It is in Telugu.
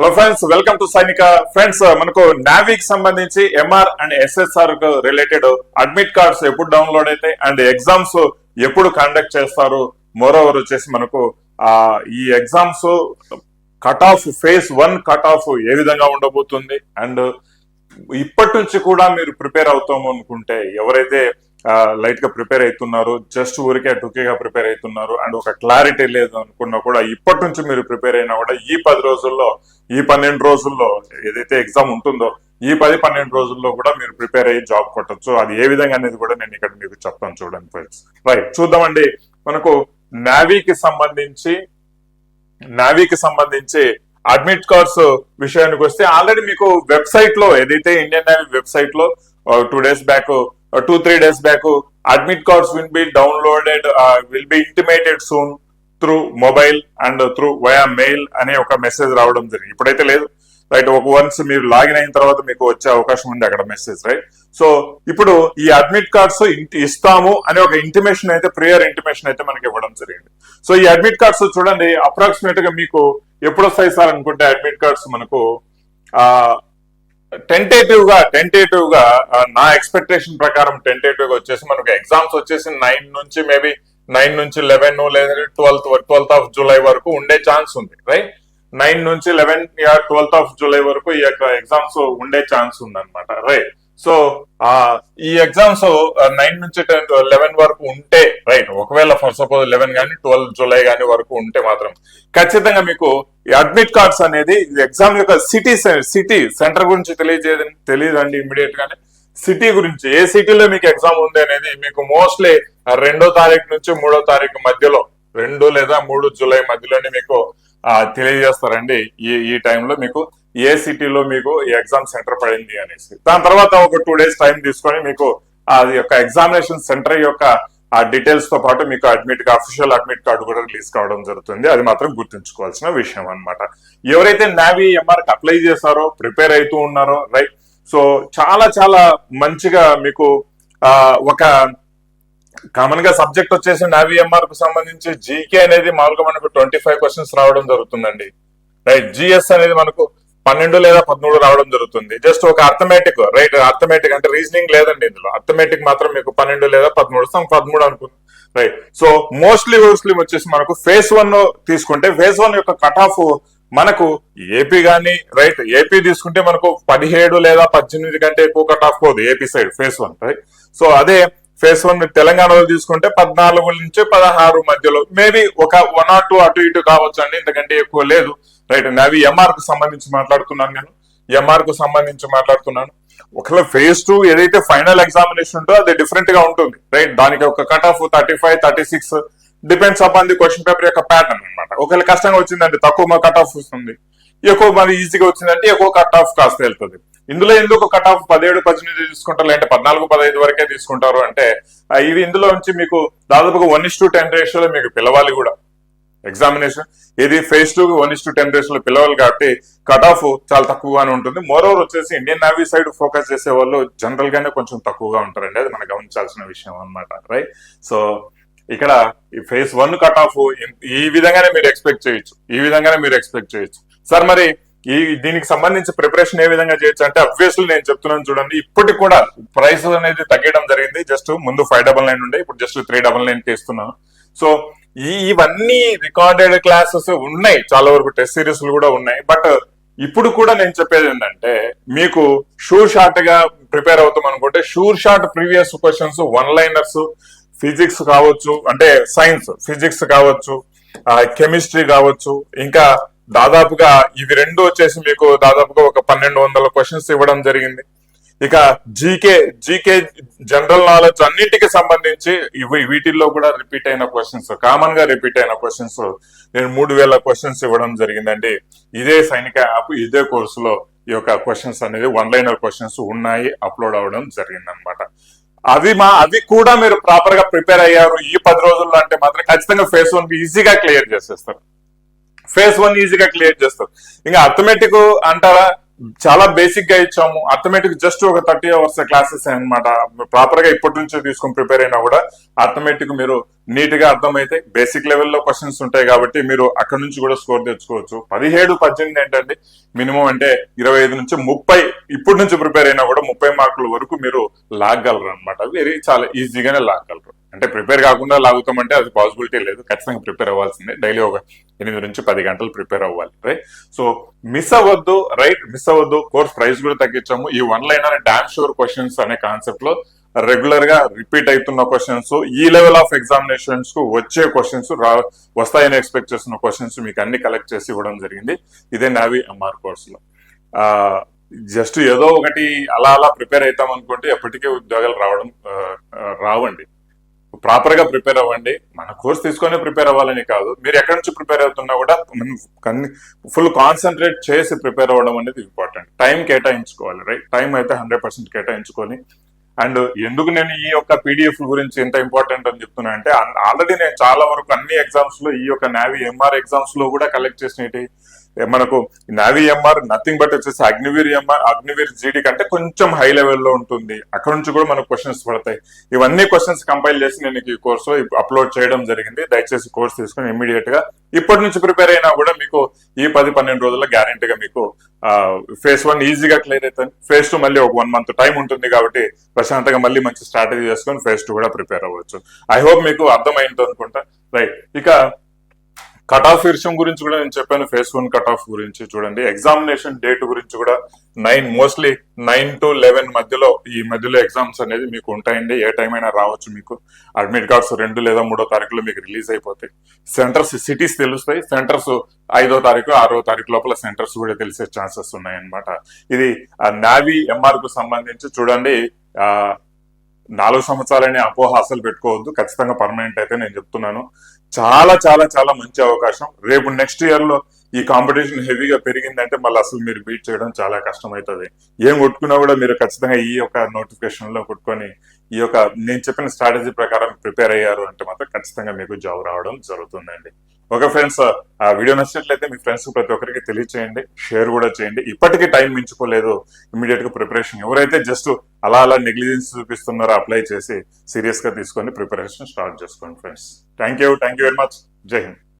Hello friends welcome to Sainika friends మనకు నావీకి సంబంధించి ఎంఆర్ అండ్ ఎస్ఎస్ఆర్కు రిలేటెడ్ అడ్మిట్ కార్డ్స్ ఎప్పుడు డౌన్లోడ్ అవుతాయి అండ్ ఎగ్జామ్స్ ఎప్పుడు కండక్ట్ చేస్తారు. మోరోవర్ వచ్చేసి మనకు ఆ ఈ exams cut off phase one cut off ఏ విధంగా ఉండబోతుంది? అండ్ ఇప్పటి నుంచి కూడా మీరు ప్రిపేర్ అవుతాము అనుకుంటే ఎవరైతే లైట్గా ప్రిపేర్ అవుతున్నారు. జస్ట్ ఊరికే టుకేగా ప్రిపేర్ అవుతున్నారు. అండ్ ఒక క్లారిటీ లేదు అనుకున్నా కూడా ఇప్పటి నుంచి మీరు ప్రిపేర్ అయినా కూడా ఈ పది రోజుల్లో ఈ పన్నెండు రోజుల్లో ఏదైతే ఎగ్జామ్ ఉంటుందో ఈ పది పన్నెండు రోజుల్లో కూడా మీరు ప్రిపేర్ అయ్యి జాబ్ కొట్టచ్చు. అది ఏ విధంగా అనేది కూడా నేను ఇక్కడ మీకు చెప్తాను చూడండి ఫ్రెండ్స్ రైట్ చూద్దామండి. మనకు నావీకి సంబంధించి నావీకి సంబంధించి అడ్మిట్ కార్డ్స్ విషయానికి వస్తే ఆల్రెడీ మీకు వెబ్సైట్లో ఏదైతే ఇండియన్ నేవీ వెబ్సైట్లో two days back two three days back admit cards will be downloaded will be intimated soon through mobile and through via mail అనే ఒక మెసేజ్ రావడం జరిగింది. ఇప్పుడైతే లేదు. రైట్ ఒక వన్స్ మీరు లాగిన్ అయిన తర్వాత మీకు వచ్చే అవకాశం ఉంది అక్కడ మెసేజ్ రైట్ సో ఇప్పుడు ఈ అడ్మిట్ కార్డ్స్ ఇస్తాము అనే ఒక ఇంటిమేషన్ అయితే ప్రియర్ ఇంటిమేషన్ అయితే మనకి ఇవ్వడం జరిగింది. సో ఈ అడ్మిట్ కార్డ్స్ చూడండి అప్రాక్సిమేట్గా మీకు ఎప్పుడు వస్తాయి సార్ అనుకుంటే అడ్మిట్ కార్డ్స్ మనకు ఆ టెంటేటివ్గా టెంటేటివ్గా నా ఎక్స్పెక్టేషన్ ప్రకారం టెంటేటివ్గా వచ్చేసి మనకు ఎగ్జామ్స్ వచ్చేసి నైన్ నుంచి మేబీ నైన్ నుంచి లెవెన్ లేదా ట్వెల్త్ ట్వెల్త్ ఆఫ్ జూలై వరకు ఉండే ఛాన్స్ ఉంది రైట్ నైన్ నుంచి లెవెన్ ట్వెల్త్ ఆఫ్ జూలై వరకు ఈ యొక్క ఎగ్జామ్స్ ఉండే ఛాన్స్ ఉందన్నమాట రైట్ సో ఆ ఈ ఎగ్జామ్స్ నైన్ నుంచి టెన్ లెవెన్ వరకు ఉంటే రైట్ ఒకవేళ ఫర్ సపోజ్ లెవెన్ కానీ ట్వెల్వ్ జూలై కానీ వరకు ఉంటే మాత్రం ఖచ్చితంగా మీకు అడ్మిట్ కార్డ్స్ అనేది ఎగ్జామ్ యొక్క సిటీ సిటీ సెంటర్ గురించి తెలియజేయడం తెలియదండి ఇమ్మీడియట్ గానే. సిటీ గురించి ఏ సిటీలో మీకు ఎగ్జామ్ ఉంది అనేది మీకు మోస్ట్లీ రెండో తారీఖు నుంచి మూడో తారీఖు మధ్యలో రెండు లేదా మూడు జూలై మధ్యలోనే మీకు తెలియజేస్తారండి ఈ ఈ టైంలో మీకు. ఏ సిటీలో మీకు ఈ ఎగ్జామ్ సెంటర్ పడింది అనేసి. దాని తర్వాత ఒక టూ డేస్ టైం తీసుకొని మీకు అది యొక్క ఎగ్జామినేషన్ సెంటర్ యొక్క ఆ డీటెయిల్స్తో పాటు మీకు అడ్మిట్ అఫీషియల్ అడ్మిట్ కార్డు కూడా రిలీజ్ కావడం జరుగుతుంది. అది మాత్రం గుర్తుంచుకోవాల్సిన విషయం అన్నమాట. ఎవరైతే నావీ ఎంఆర్ అప్లై చేశారో ప్రిపేర్ అవుతూ ఉన్నారో రైట్? సో చాలా చాలా మంచిగా మీకు ఆ ఒక కామన్గా సబ్జెక్ట్ వచ్చేసి నావీ ఎంఆర్కు సంబంధించి జీకే అనేది మామూలుగా మనకు ట్వంటీ ఫైవ్ క్వశ్చన్స్ రావడం జరుగుతుందండి. రైట్? జిఎస్ అనేది మనకు పన్నెండు లేదా పదమూడు రావడం జరుగుతుంది. జస్ట్ ఒక అర్థమెటిక్ రైట్ అర్థమెటిక్ అంటే రీజనింగ్ లేదండి ఇందులో. అర్థమెటిక్ మాత్రం మీకు పన్నెండు లేదా పదమూడు సమ్ పదమూడు అనుకుంది రైట్ సో మోస్ట్లీ మోస్ట్లీ వచ్చేసి మనకు ఫేస్ వన్ తీసుకుంటే ఫేస్ వన్ యొక్క కట్ ఆఫ్ మనకు ఏపీ కానీ రైట్ ఏపీ తీసుకుంటే మనకు పదిహేడు లేదా పద్దెనిమిది కంటే ఎక్కువ కట్ ఆఫ్ పోదు AP side phase one right so అదే ఫేస్ వన్ తెలంగాణలో తీసుకుంటే పద్నాలుగు నుంచి పదహారు మధ్యలో మేబీ ఒక వన్ ఆర్ టూ అటు ఇటు కావచ్చు అండి ఇంతకంటే ఎక్కువ లేదు. రైట్ అవి ఎంఆర్కు సంబంధించి మాట్లాడుతున్నాను నేను. ఎంఆర్కు సంబంధించి మాట్లాడుతున్నాను. ఒకవేళ ఫేజ్ టూ ఏదైతే ఫైనల్ ఎగ్జామినేషన్ ఉంటుందో అది డిఫరెంట్గా ఉంటుంది. రైట్ దానికి ఒక cut off thirty five thirty six depends upon the question paper యొక్క ప్యాటర్న్ అనమాట ఒకవేళ కష్టంగా వచ్చిందంటే తక్కువ కట్ ఆఫ్ వస్తుంది. ఎక్కువ మంది ఈజీగా వచ్చిందంటే ఎక్కువ కట్ ఆఫ్ కాస్త వెళ్తుంది. ఇందులో ఎందుకు కట్ ఆఫ్ పదిహేడు పద్దెనిమిది తీసుకుంటారు లేదంటే పద్నాలుగు పదహైదు వరకే తీసుకుంటారు అంటే ఇవి ఇందులో నుంచి మీకు దాదాపుగా వన్ ఇస్ టు టెన్ రేషియోలో మీకు పిలవాలి కూడా. ఎగ్జామినేషన్ ఇది phase two one is to ten రేషియోలో పిలవాలి కాబట్టి కట్ ఆఫ్ చాలా తక్కువగానే ఉంటుంది. మోరోవర్ వచ్చేసి ఇండియన్ నేవీ సైడ్ ఫోకస్ చేసే వాళ్ళు జనరల్ గానే కొంచెం తక్కువగా ఉంటారండి. అది మనం గమనించాల్సిన విషయం అన్నమాట రైట్ సో ఇక్కడ ఈ ఫేస్ వన్ కట్ ఆఫ్ ఈ విధంగానే మీరు ఎక్స్పెక్ట్ చేయొచ్చు. ఈ విధంగానే మీరు ఎక్స్పెక్ట్ చేయొచ్చు. సార్ మరి ఈ దీనికి సంబంధించి ప్రిపరేషన్ ఏ విధంగా చేయొచ్చు అంటే అబ్వియస్లీ నేను చెప్తున్నాను చూడండి. ఇప్పటికి కూడా ప్రైస్ అనేది తగ్గడం జరిగింది. జస్ట్ ముందు ఫైవ్ డబల్ నైన్ ఉండే ఇప్పుడు జస్ట్ త్రీ డబల్ నైన్కి ఇస్తున్నాను. సో ఈ ఇవన్నీ రికార్డెడ్ క్లాసెస్ ఉన్నాయి. చాలా వరకు టెస్ట్ సిరీస్ కూడా ఉన్నాయి. బట్ ఇప్పుడు కూడా నేను చెప్పేది ఏంటంటే మీకు షూర్ షార్ట్గా ప్రిపేర్ అవుతాం అనుకుంటే sure short previous questions one liners physics కావచ్చు అంటే సైన్స్ ఫిజిక్స్ కావచ్చు కెమిస్ట్రీ కావచ్చు ఇంకా దాదాపుగా ఇవి రెండు వచ్చేసి మీకు దాదాపుగా ఒక పన్నెండు వందల క్వశ్చన్స్ ఇవ్వడం జరిగింది. ఇక జీకే జీకే జనరల్ నాలెడ్జ్ అన్నింటికి సంబంధించి ఇవి వీటిల్లో కూడా రిపీట్ అయిన క్వశ్చన్స్ కామన్గా రిపీట్ అయిన క్వశ్చన్స్ నేను మూడు వేల క్వశ్చన్స్ ఇవ్వడం జరిగిందండి. ఇదే సైనిక యాప్ ఇదే కోర్సులో ఈ యొక్క క్వశ్చన్స్ అనేది వన్ లైనర్ క్వశ్చన్స్ ఉన్నాయి అప్లోడ్ అవ్వడం జరిగింది అనమాట అవి మా అవి కూడా మీరు ప్రాపర్గా ప్రిపేర్ అయ్యారు. ఈ పది రోజుల్లో అంటే మాత్రం ఖచ్చితంగా ఫేస్ వన్ ఈజీగా క్లియర్ చేసేస్తారు. ఫేస్ వన్ ఈజీగా క్లియర్ చేస్తారు. ఇంకా అథమెటిక్ అంటారా? చాలా బేసిక్గా ఇచ్చాము. అథమెటిక్ జస్ట్ ఒక థర్టీ అవర్స్ క్లాసెస్ అనమాట ప్రాపర్గా ఇప్పటి నుంచి తీసుకొని ప్రిపేర్ అయినా కూడా అథమెటిక్ మీరు నీట్గా అర్థమైతే బేసిక్ లెవెల్లో క్వశ్చన్స్ ఉంటాయి కాబట్టి మీరు అక్కడ నుంచి కూడా స్కోర్ తెచ్చుకోవచ్చు. పదిహేడు పద్దెనిమిది ఏంటంటే మినిమం అంటే ఇరవై ఐదు నుంచి ముప్పై ఇప్పటి నుంచి ప్రిపేర్ అయినా కూడా ముప్పై మార్కుల వరకు మీరు లాగగలరు అనమాట వెరీ చాలా ఈజీగానే లాగలరు అంటే ప్రిపేర్ కాకుండా లాగుతామంటే అది పాసిబిలిటీ లేదు. ఖచ్చితంగా ప్రిపేర్ అవ్వాల్సిందే. డైలీ ఒక ఎనిమిది నుంచి పది గంటలు ప్రిపేర్ అవ్వాలి. రైట్ సో మిస్ అవ్వద్దు రైట్ మిస్ అవ్వద్దు కోర్స్ ప్రైస్ కూడా తగ్గించాము. ఈ వన్ లైన్ అనే డామ్ షూర్ క్వశ్చన్స్ అనే కాన్సెప్ట్లో రెగ్యులర్గా రిపీట్ అవుతున్న క్వశ్చన్స్ ఈ లెవెల్ ఆఫ్ ఎగ్జామినేషన్స్కు వచ్చే క్వశ్చన్స్ రా వస్తాయని ఎక్స్పెక్ట్ చేస్తున్న క్వశ్చన్స్ మీకు అన్ని కలెక్ట్ చేసి ఇవ్వడం జరిగింది. ఇదే నావి ఎంఆర్ కోర్స్లో. జస్ట్ ఏదో ఒకటి అలా అలా ప్రిపేర్ అవుతాం అనుకుంటే ఎప్పటికీ ఉద్యోగాలు రావడం రావండి. ప్రాపర్గా ప్రిపేర్ అవ్వండి. మన కోర్స్ తీసుకొని ప్రిపేర్ అవ్వాలని కాదు. మీరు ఎక్కడి నుంచి ప్రిపేర్ అవుతున్నా కూడా ఫుల్ కాన్సన్ట్రేట్ చేసి ప్రిపేర్ అవ్వడం అనేది ఇంపార్టెంట్. టైం కేటాయించుకోవాలి రైట్? టైం అయితే హండ్రెడ్ పర్సెంట్ కేటాయించుకొని. అండ్ ఎందుకు నేను ఈ యొక్క పీడిఎఫ్ గురించి ఎంత ఇంపార్టెంట్ అని చెప్తున్నా అంటే ఆల్రెడీ నేను చాలా వరకు అన్ని ఎగ్జామ్స్లో ఈ యొక్క నావీ ఎంఆర్ ఎగ్జామ్స్లో కూడా కలెక్ట్ చేసినవి. మనకు నావీ ఎంఆర్ నథింగ్ బట్ వచ్చేసి అగ్నివీర్ ఎంఆర్ అగ్నివీర్ జీడీ కంటే కొంచెం హై లెవెల్లో ఉంటుంది. అక్కడ నుంచి కూడా మనకు క్వశ్చన్స్ పడతాయి. ఇవన్నీ క్వశ్చన్స్ కంపైల్ చేసి నేను ఈ కోర్స్ అప్లోడ్ చేయడం జరిగింది. దయచేసి కోర్స్ తీసుకుని ఇమీడియట్గా ఇప్పటి నుంచి ప్రిపేర్ అయినా కూడా మీకు ఈ పది పన్నెండు రోజుల్లో గ్యారంటీగా మీకు ఫేస్ వన్ ఈజీగా క్లియర్ అవుతుంది ఫేస్ టూ మళ్ళీ ఒక వన్ మంత్ టైం ఉంటుంది కాబట్టి ప్రశాంతంగా మళ్ళీ మంచి స్ట్రాటజీ చేసుకొని ఫేస్ టూ కూడా ప్రిపేర్ అవ్వచ్చు. ఐ హోప్ మీకు అర్థమైంది అనుకుంటా రైట్ ఇక కట్ ఆఫ్ విషయం గురించి కూడా నేను చెప్పాను ఫేస్ వన్ కట్ ఆఫ్ గురించి చూడండి. ఎగ్జామినేషన్ డేట్ గురించి కూడా nine mostly nine to eleven మధ్యలో ఈ మధ్యలో ఎగ్జామ్స్ అనేది మీకు ఉంటాయండి. ఏ టైం అయినా రావచ్చు మీకు. అడ్మిట్ కార్డ్స్ రెండు లేదా మూడో తారీఖులో మీకు రిలీజ్ అయిపోతాయి. సెంటర్స్ సిటీస్ తెలుస్తాయి. సెంటర్స్ ఐదో తారీఖు ఆరో తారీఖు లోపల సెంటర్స్ కూడా తెలిసే ఛాన్సెస్ ఉన్నాయన్నమాట. ఇది నావీ ఎంఆర్కు సంబంధించి చూడండి ఆ నాలుగు సంవత్సరాలని అపోహ అసలు పెట్టుకోవద్దు. ఖచ్చితంగా పర్మనెంట్ అయితే నేను చెప్తున్నాను. చాలా చాలా చాలా మంచి అవకాశం. రేపు నెక్స్ట్ ఇయర్లో ఈ కాంపిటీషన్ హెవీగా పెరిగిందంటే మళ్ళీ అసలు మీరు బీట్ చేయడం చాలా కష్టం అవుతుంది ఏం కొట్టుకున్నా కూడా మీరు ఖచ్చితంగా ఈ యొక్క నోటిఫికేషన్లో కొట్టుకొని ఈ యొక్క నేను చెప్పిన స్ట్రాటజీ ప్రకారం ప్రిపేర్ అయ్యారు అంటే మాత్రం ఖచ్చితంగా మీకు జాబ్ రావడం జరుగుతుందండి. ఓకే ఫ్రెండ్స్ ఆ వీడియో నచ్చినట్లయితే మీ ఫ్రెండ్స్ ప్రతి ఒక్కరికి తెలియచేయండి షేర్ కూడా చేయండి. ఇప్పటికీ టైం మించుకోలేదు. ఇమీడియట్గా ప్రిపరేషన్ ఎవరైతే జస్ట్ అలా అలా నెగ్లిజెన్స్ చూపిస్తున్నారో అప్లై చేసి సీరియస్గా తీసుకొని ప్రిపరేషన్ స్టార్ట్ చేసుకోండి friends. Thank you thank you very much Jai Hind